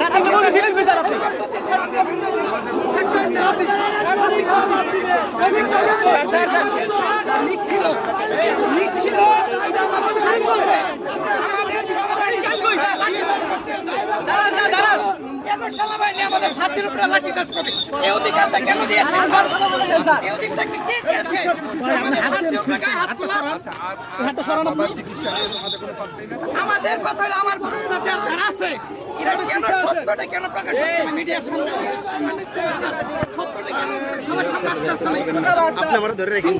রাতে বলেছিলেন বিচার আপনি আমাদের ছাত্রের উপরে লাঠি চাষ করে এই অধিকারটা কেন দিয়েছে এই অধিকারটা কে দিয়েছে আমাদের কথা আমার ঘটনা আছে। এটা কেন সত্যটা কেন প্রকাশ হচ্ছে মিডিয়ার সামনে? আপনি আমার ধরে রেখেন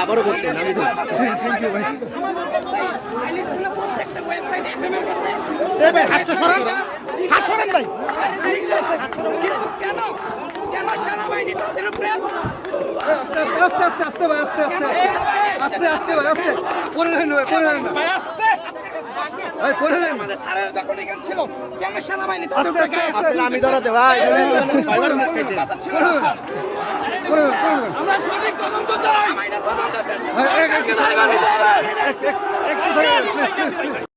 আবারও করতেন আমি প্রত্যেকটা ওয়েবসাইট এফএমএর সরান। হাত সরান ভাই। সেনাবাহিনী তাদের উপরে আস্তে আস্তে আস্তে আস্তে ভাই আস্তে আস্তে আস্তে আস্তে ভাই আস্তে পরে দেন ভাই পরে দেন না। ভাই পরে দেন আমাদের দখল এখানে ছিল কেন সেনাবাহিনী আস্তে আস্তে আস্তে আমি ধরাতে ভাই। পরে দেন পরে দেন আমরা সঠিক তদন্ত চাই তদন্ত চাই ভাই